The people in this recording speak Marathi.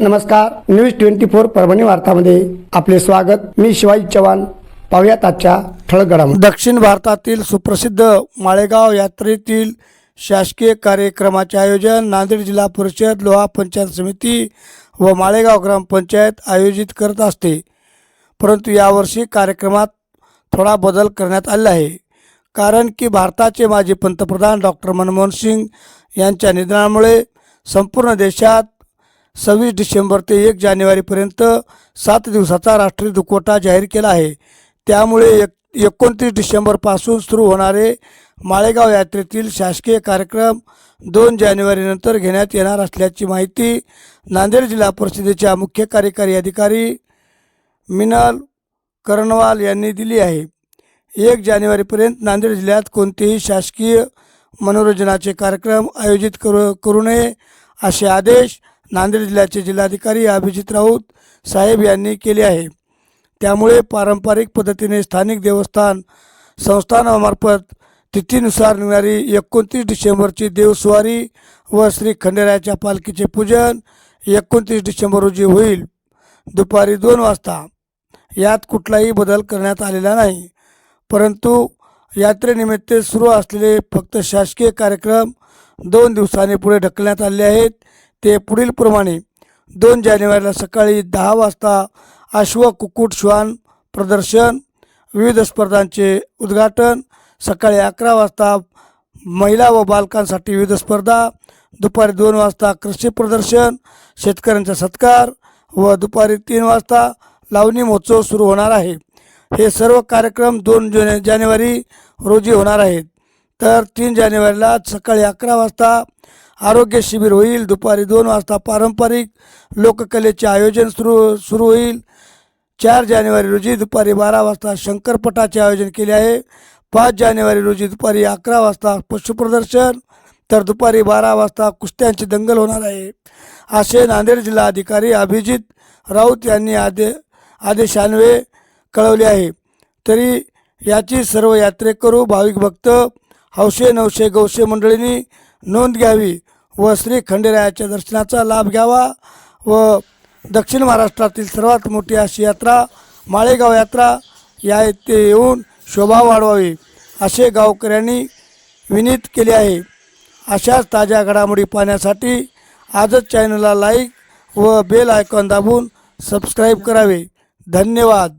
नमस्कार न्यूज ट्वेंटी फोर परभणी वार्तामध्ये आपले स्वागत. मी शिवाजी चव्हाण. पाहुयात आजच्या ठळक घडामोडी दक्षिण भारतातील सुप्रसिद्ध माळेगाव यात्रेतील शासकीय कार्यक्रमाचे आयोजन नांदेड जिल्हा परिषद लोहा पंचायत समिती व माळेगाव ग्रामपंचायत आयोजित करत असते. परंतु यावर्षी कार्यक्रमात थोडा बदल करण्यात आला आहे. कारण की भारताचे माजी पंतप्रधान डॉक्टर मनमोहन सिंग यांच्या निधनामुळे संपूर्ण देशात सव्वीस डिसेंबर ते एक जानेवारीपर्यंत सात दिवसाचा राष्ट्रीय दुखवटा जाहीर केला आहे. त्यामुळे एक एकोणतीस डिसेंबरपासून सुरू होणारे माळेगाव यात्रेतील शासकीय कार्यक्रम दोन जानेवारीनंतर घेण्यात येणार असल्याची माहिती नांदेड जिल्हा परिषदेच्या मुख्य कार्यकारी अधिकारी मिनल कर्णवाल यांनी दिली आहे. एक जानेवारीपर्यंत नांदेड जिल्ह्यात कोणतेही शासकीय मनोरंजनाचे कार्यक्रम आयोजित करू करू नये असे आदेश नांदेड जिल्ह्याचे जिल्हाधिकारी अभिजित राऊत साहेब यांनी केले आहे. त्यामुळे पारंपरिक पद्धतीने स्थानिक देवस्थान संस्थानामार्फत तिथीनुसार निघणारी एकोणतीस डिसेंबरची देवस्वारी व श्री खंडेरायाच्या पालखीचे पूजन एकोणतीस डिसेंबर रोजी होईल. दुपारी दोन वाजता. यात कुठलाही बदल करण्यात आलेला नाही. परंतु यात्रेनिमित्त सुरू असलेले फक्त शासकीय कार्यक्रम दोन दिवसांनी पुढे ढकलण्यात आले आहेत. ते पुढीलप्रमाणे दोन जानेवारीला सकाळी दहा वाजता अश्व कुक्कुट श्वान प्रदर्शन विविध स्पर्धांचे उद्घाटन सकाळी अकरा वाजता महिला व बालकांसाठी विविध स्पर्धा दुपारी दोन वाजता कृषी प्रदर्शन शेतकऱ्यांचा सत्कार व दुपारी तीन वाजता लावणी महोत्सव सुरू होणार आहे. हे सर्व कार्यक्रम दोन जुने जानेवारी रोजी होणार आहेत. तर तीन जानेवारीला सकाळी अकरा वाजता आरोग्य शिबिर होईल. दुपारी दोन वाजता पारंपरिक लोककलेचे आयोजन सुरू सुरू होईल. चार जानेवारी रोजी दुपारी बारा वाजता शंकरपटाचे आयोजन केले आहे. पाच जानेवारी रोजी दुपारी अकरा वाजता पशुप्रदर्शन तर दुपारी बारा वाजता कुस्त्यांची दंगल होणार आहे. असे नांदेड जिल्हा अधिकारी अभिजित राऊत यांनी आदे आदेशान्वये कळवले आहे. तरी याची सर्व यात्रेकरू भाविक भक्त हौशे नवशे गौशे मंडळींनी नोंद घ्यावी. व श्री खंडेरायाच्या दर्शनाचा लाभ घ्यावा व दक्षिण महाराष्ट्रातील सर्वात मोठी अशी यात्रा माळेगाव यात्रा या येथे येऊन शोभा वाढवावी असे गावकऱ्यांनी विनीत केले आहे. अशाच ताज्या घडामोडी पाहण्यासाठी आजच चॅनलला लाईक व बेल आयकॉन दाबून सबस्क्राईब करावे. धन्यवाद.